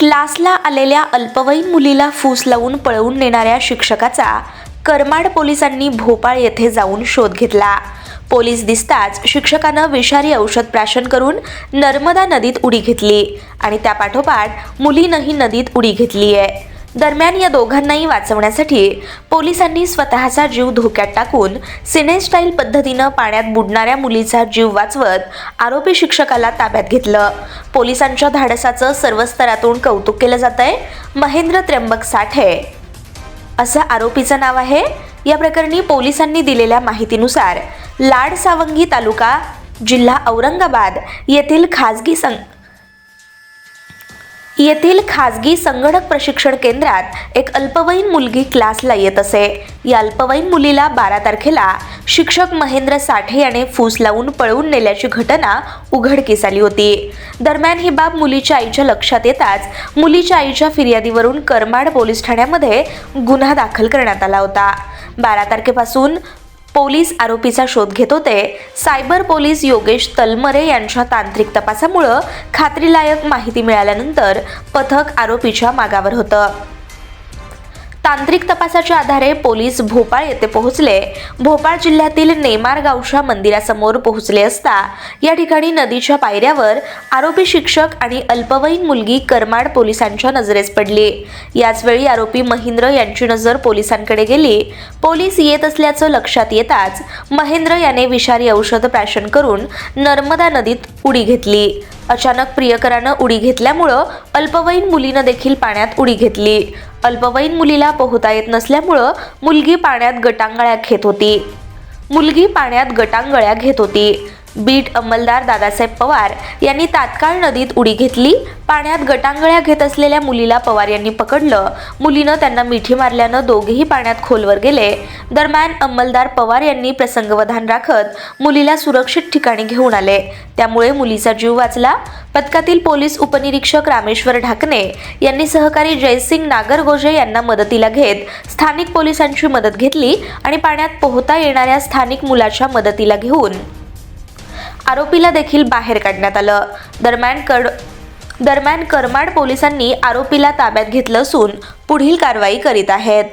क्लासला आलेल्या अल्पवयीन मुलीला फूस लावून पळवून नेणाऱ्या शिक्षकाचा करमाड पोलिसांनी भोपाळ येथे जाऊन शोध घेतला. पोलीस दिसताच शिक्षकानं विषारी औषध प्राशन करून नर्मदा नदीत उडी घेतली आणि त्यापाठोपाठ मुलीनंही नदीत उडी घेतली आहे दरम्यान या दोघांनाही वाचवण्यासाठी पोलिसांनी स्वतःचा जीव धोक्यात टाकून सिनेस्टाईल पद्धतीनं पाण्यात बुडणाऱ्या मुलीचा जीव वाचवत आरोपी शिक्षकाला ताब्यात घेतलं. पोलिसांच्या धाडसाचं सर्व स्तरातून कौतुक केलं जात आहे महेंद्र त्र्यंबक साठे. असं आरोपीचं नाव आहे. या प्रकरणी पोलिसांनी दिलेल्या माहितीनुसार लाड सावंगी तालुका जिल्हा औरंगाबाद येथील खाजगी सं येथील खाजगी संगणक प्रशिक्षण केंद्रात एक अल्पवयीन मुलगी क्लासला येत असे. या अल्पवयीन मुलीला बारा तारखेला शिक्षक महेंद्र साठे याने फूस लावून पळवून नेल्याची घटना उघडकीस आली होती. दरम्यान ही बाब मुलीच्या आईच्या लक्षात येताच मुलीच्या आईच्या फिर्यादीवरून करमाड पोलीस ठाण्यामध्ये गुन्हा दाखल करण्यात आला होता. बारा तारखेपासून पोलीस आरोपीचा शोध घेत होते. सायबर पोलीस योगेश तलमरे यांच्या तांत्रिक तपासामुळं खात्रीलायक माहिती मिळाल्यानंतर पथक आरोपीच्या मागावर होतं. तांत्रिक तपासाच्या आधारे पोलीस भोपाळ येथे पोहोचले. भोपाळ जिल्ह्यातील नेमार गावच्या मंदिरासमोर पोहोचले असता या ठिकाणी नदीच्या पायऱ्यावर आरोपी शिक्षक आणि अल्पवयीन मुलगी करमाड पोलिसांच्या नजरेस पडली. याचवेळी आरोपी महेंद्र यांची नजर पोलिसांकडे गेली. पोलीस येत असल्याचं लक्षात येताच महेंद्र याने विषारी औषध प्राशन करून नर्मदा नदीत उडी घेतली. अचानक प्रियकरानं उडी घेतल्यामुळं अल्पवयीन मुलीनं देखील पाण्यात उडी घेतली. अल्पवयीन मुलीला पोहता येत नसल्यामुळं मुलगी पाण्यात गटांगळ्या घेत होती. मुलगी पाण्यात गटांगळ्या घेत होती. बीट अंमलदार दादासाहेब पवार यांनी तात्काळ नदीत उडी घेतली. पाण्यात गटांगळ्या घेत असलेल्या मुलीला पवार यांनी पकडलं. मुलीनं त्यांना मिठी मारल्यानं दोघेही पाण्यात खोलवर गेले. दरम्यान अंमलदार पवार यांनी प्रसंगवधान राखत मुलीला सुरक्षित ठिकाणी घेऊन आले. त्यामुळे मुलीचा जीव वाचला. पथकातील पोलीस उपनिरीक्षक रामेश्वर ढाकणे यांनी सहकारी जयसिंग नागरगोजे यांना मदतीला घेत स्थानिक पोलिसांची मदत घेतली आणि पाण्यात पोहता येणाऱ्या स्थानिक मुलाच्या मदतीला घेऊन आरोपीला देखील बाहेर काढण्यात आलं. दरम्यान कड दरम्यान करमाड पोलिसांनी आरोपीला ताब्यात घेतलं असून पुढील कारवाई करीत आहेत.